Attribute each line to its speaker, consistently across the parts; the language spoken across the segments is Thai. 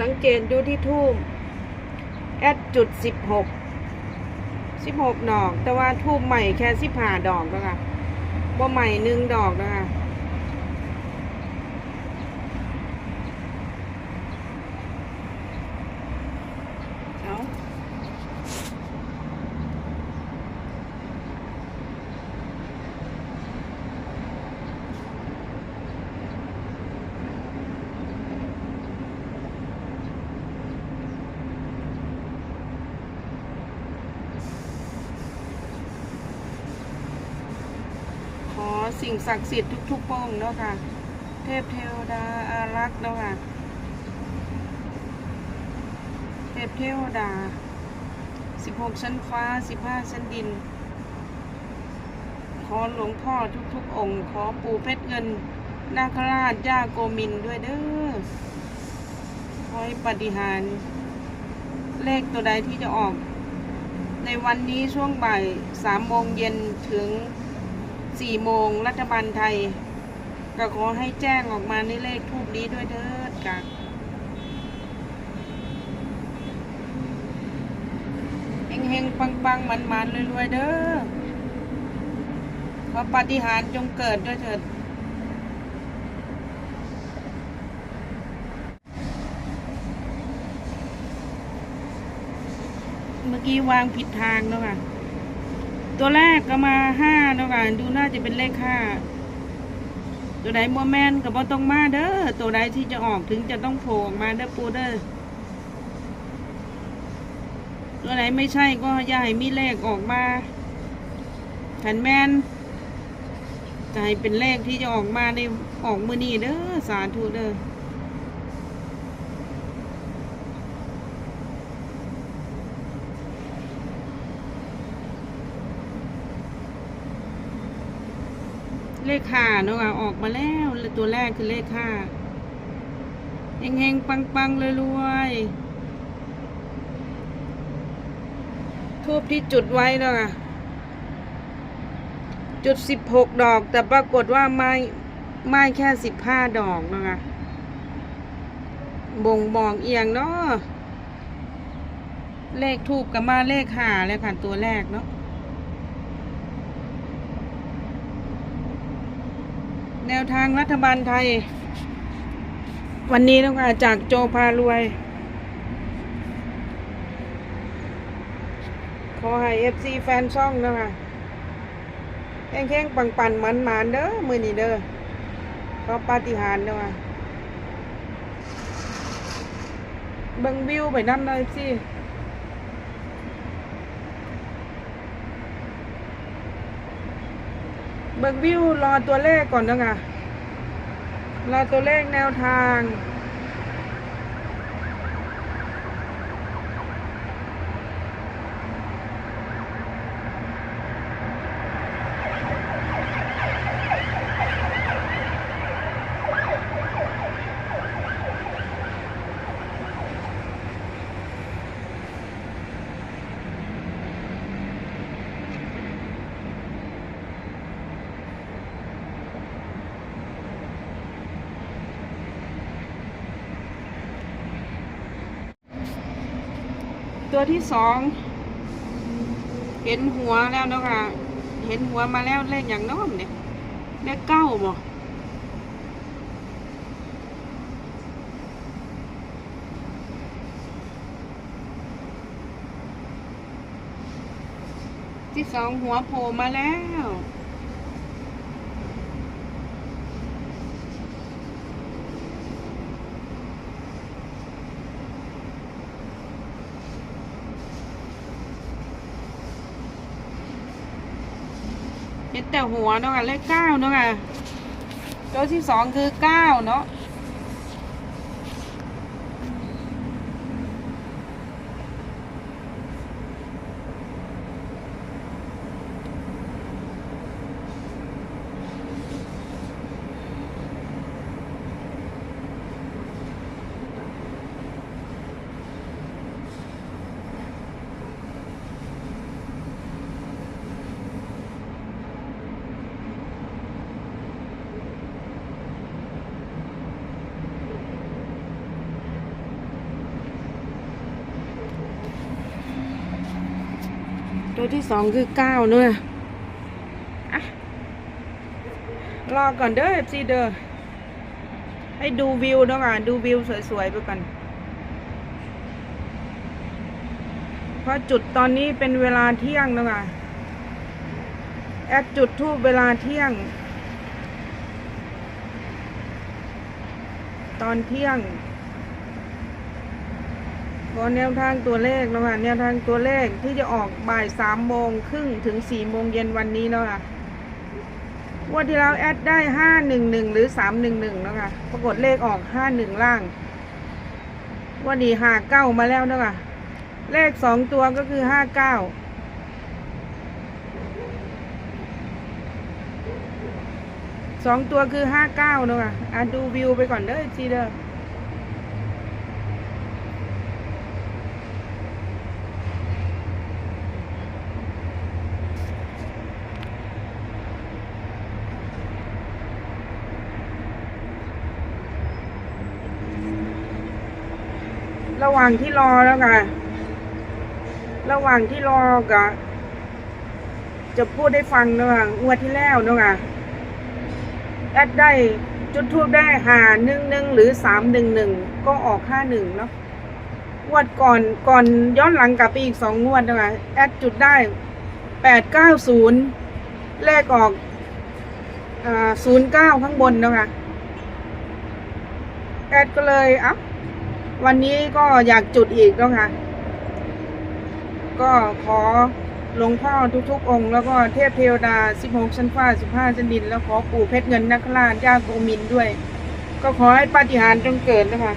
Speaker 1: สังเกตดูที่ทูบแอดจุดสิบหกสิบหกดอก แต่ว่าทูบใหม่แค่สิบห้าดอกนะคะบ่ใหม่หนึ่งดอกนะคะเอา ขอ สิ่งศักดิ์สิทธิ์ทุกๆปองเนาะค่ะ เทพเทวดาอารักษ์เนาะค่ะ เทพเทวดา 16 ชั้นฟ้า 15 ชั้นดิน ขอหลวงพ่อทุกๆ องค์ ขอปู่เพชรเงิน นาคราชย่าโกมินด้วยเด้อขอให้ปฏิหารเลขตัวใดที่จะออก ในวันนี้ช่วงบ่ายสามโมงเย็นถึง สี่โมงรัฐบาลไทย ก็ขอให้แจ้งออกมาในเลขทูปนี้ด้วยเถิดกะเฮงเฮงปังปังมันมันรวยๆเด้อขอปาฏิหารย์จงเกิดด้วยเถิดเมื่อกี้วางผิดทางแล้วค่ะ ตัวแรกก็มาห้าเนาะคะดูน่าจะเป็นเลขห้าตัวใดมัวแมนก็บ่ต้องมาเด้อตัวใดที่จะออกถึงจะต้องโผล่ออกมาเด้อปูเด้อตัวไหนไม่ใช่ก็อย่าให้มีเลขออกมาขันแมนจะให้เป็นเลขที่จะออกมาในออกมือนี้เด้อสาธุเด้อ ขห้าเนาะค่ะออกมาแล้วตัวแรกคือเลขห้าเฮงๆ ปังๆเลยรวยๆทูบที่จุดไว้เนาะค่ะจุดสิบหกดอก แต่ปรากฏว่าไม้ไม้แค่สิบห้าดอกเนาะคะบ่งบอกเอียงเนาะเลขทูบกับมาเลขหาเลยค่ะตัวแรกเนาะ แนวทางรัฐบาลไทย วันนี้นะคะจากโจพารวย ขอให้เอฟซีแฟนช่องนะคะแข้งแข้งปังปันมันมันๆ เด้อ มือนี้เด้อขอปาฏิหาริย์เด้อว่ะเบิ่งวิวไปน้ำหน่อยสิ เบิกวิวรอตัวเลขก่อนเด้อค่ะรอตัวเลขแนวทาง ตัวที่สอง เห็นหัวแล้วเนาะค่ะ เห็นหัวมาแล้วเลขอย่างน้อมเนี่ยเลขเก้าบ่ที่สองหัวโผล่มาแล้ว เห็นแต่หัวเนาะค่ะเลขเก้าเนาะค่ะตัวที่สองคือเก้าเนาะ ตัวที่สองคือเก้าเนอะอะรอก่อนเด้อเอฟซีเด้อให้ดูวิวเนอะค่ะดูวิวสวยๆไปก่อนเพราะจุดตอนนี้เป็นเวลาเที่ยงเนอะค่ะแอดจุดทูบเวลาเที่ยง ตอนเที่ยง ขอแนวทางตัวเลขนะคะแนวทางตัวเลขที่จะออกบ่ายสามโมงครึ่งถึงสี่โมงเย็นวันนี้นะคะวันที่แล้วแอดได้ห้าหนึ่งหนึ่งหรือสามหนึ่งหนึ่งนะคะปรากฏเลขออกห้าหนึ่งล่างวันนี้ห้าเก้ามาแล้วนะคะเลขสองตัวก็คือห้าเก้าสองตัวคือห้าเก้านะคะอะดูวิวไปก่อนเด้อจีเด้อ ระหว่างที่รอแล้วค่ะระหว่างที่รอกะจะพูดได้ฟังเนอะงวดที่แล้วเนะค่ะแอดได้จุดทูบได้หาหนึ่งหนึ่งหรือสามหนึ่งหนึ่งก็ออกห้าหนึ่งเนาะงวดก่อนก่อนย้อนหลังกลับไปอีกสองงวดเนะค่ะแอดจุดได้แปดเก้าศูนย์เลขออกศูนย์เก้าข้างบนเนะคะแอดก็เลยอะ วันนี้ก็อยากจุดอีกแล้วค่ะ ก็ขอหลวงพ่อทุกๆ องค์แล้วก็เทพเทวดา 16 ชั้นฟ้า 15 ชั้นดิน แล้วขอปู่เพชรเงินนักราชย่าโกมินด้วย ก็ขอให้ปาฏิหาริย์จงเกิดนะคะ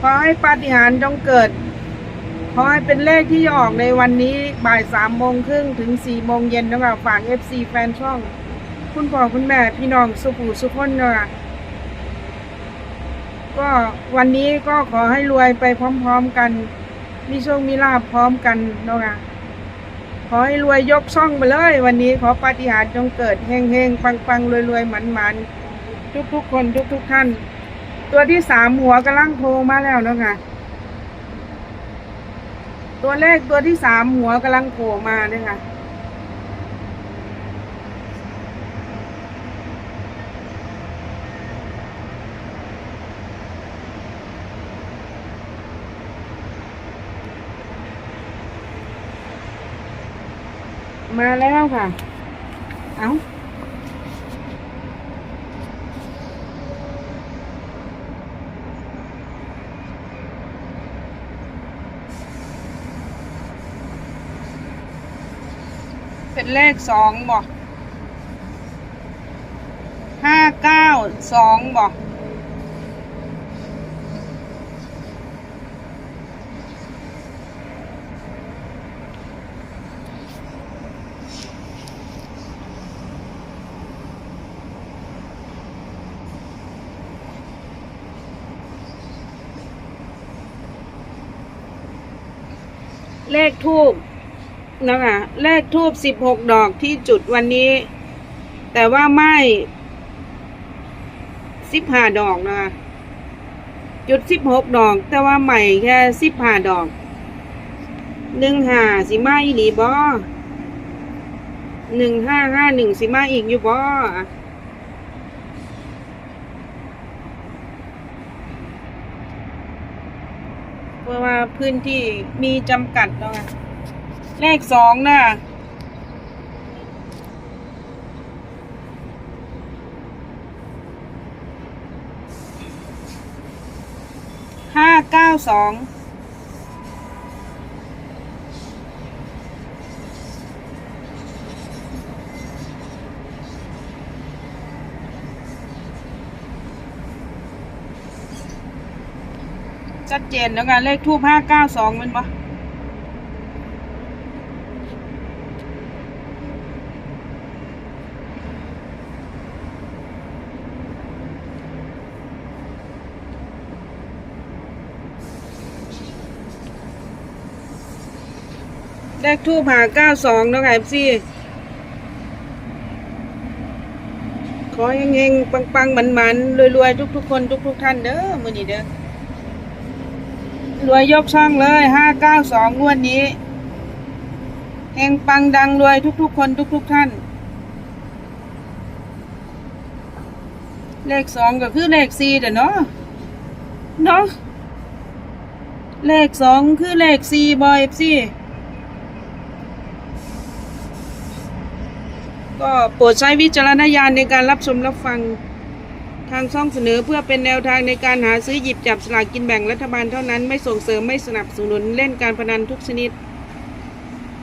Speaker 1: ขอให้ปาฏิหาริย์จงเกิด ขอให้เป็นเลขที่ออกในวันนี้บ่ายสามโมงครึ่งถึงสี่โมงเย็นนะคะฝาก FC แฟนช่อง คุณพ่อคุณแม่พี่น้องสุภูสุขนนะคะ ก็วันนี้ก็ขอให้รวยไปพร้อมๆกัน มีโชคมีลาภพร้อมกันเนาะค่ะขอให้รวยยกช่องไปเลย วันนี้ขอปาฏิหาริย์จงเกิดเฮงเฮงปังปังรวยรวยหมันหมันทุกทุกๆคนทุกทุกๆท่าน ตัวที่สามหัวกำลังโทรมาแล้วเนาะค่ะตัวเลขตัวที่สามหัวกำลังโผล่มาเนี่ยค่ะ มาแล้วค่ะ เอาเป็นเลขสองบอกห้าเก้าสองบอก เลขทูบนะคะเลขทูบสิบหกดอกที่จุดวันนี้ แต่ว่าไม่สิบห้าดอกนะคะจุดสิบหกดอก แต่ว่าใหม่แค่สิบห้าดอกหนึ่งห้าสิมาอีหลีบอหนึ่งห้าห้าหนึ่งสิมาอีกอยู่บอ เพราะว่าพื้นที่มีจำกัดเนาะเลขสองนะห้าเก้าสอง ชัดเจนแล้วกันเลขทูบห้าเก้าสองมันปะเลขทูบหาเก้าสองน้องไอซี่ขอเฮงๆปังๆมันๆรวยๆทุกๆคนทุกๆท่านเด้อมือนี้เด้อ รวยยกช่องเลยห้าเก้าสองงวดนี้เฮงปังดังรวยทุกๆ คนทุก ๆ ท่าน เลขสองก็คือเลขสี่เด้อเนาะเนาะเลขสองคือเลขสี่บอยสิก็โปรดใช้วิจารณญาณในการรับชมรับฟัง ทางช่องเสนอเพื่อเป็นแนวทางในการหาซื้อหยิบจับสลากกินแบ่งรัฐบาลเท่านั้นไม่ส่งเสริมไม่สนับสนุนเล่นการพนันทุกชนิด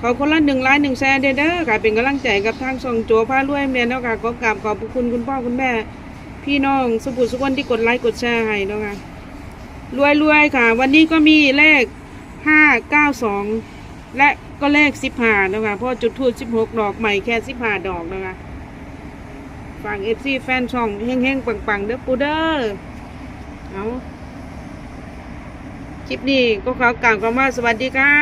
Speaker 1: ขอคนละหนึ่งไลค์หนึ่งแชร์เด้อเด้อค่ะเป็นกำลังใจกับทางช่องโจพารวยเมียนเนาะค่ะขอกราบขอบคุณคุณพ่อคุณแม่ พี่น้องสุภุสุคนที่กดไลค์กดแชร์ให้เนาะค่ะรวยรวยค่ะ วันนี้ก็มีเลขห้าเก้าสองและก็เลขสิบห้าเนาะค่ะเพราะจุดทูบสิบหกดอกใหม่แค่สิบห้าดอกเนาะค่ะ ฝากเอฟซีแฟนช่องเฮงๆปังๆ เด้อปูเด้อเอาคลิปนี้ก็ขอกล่าวคำว่าสวัสดีค่ะ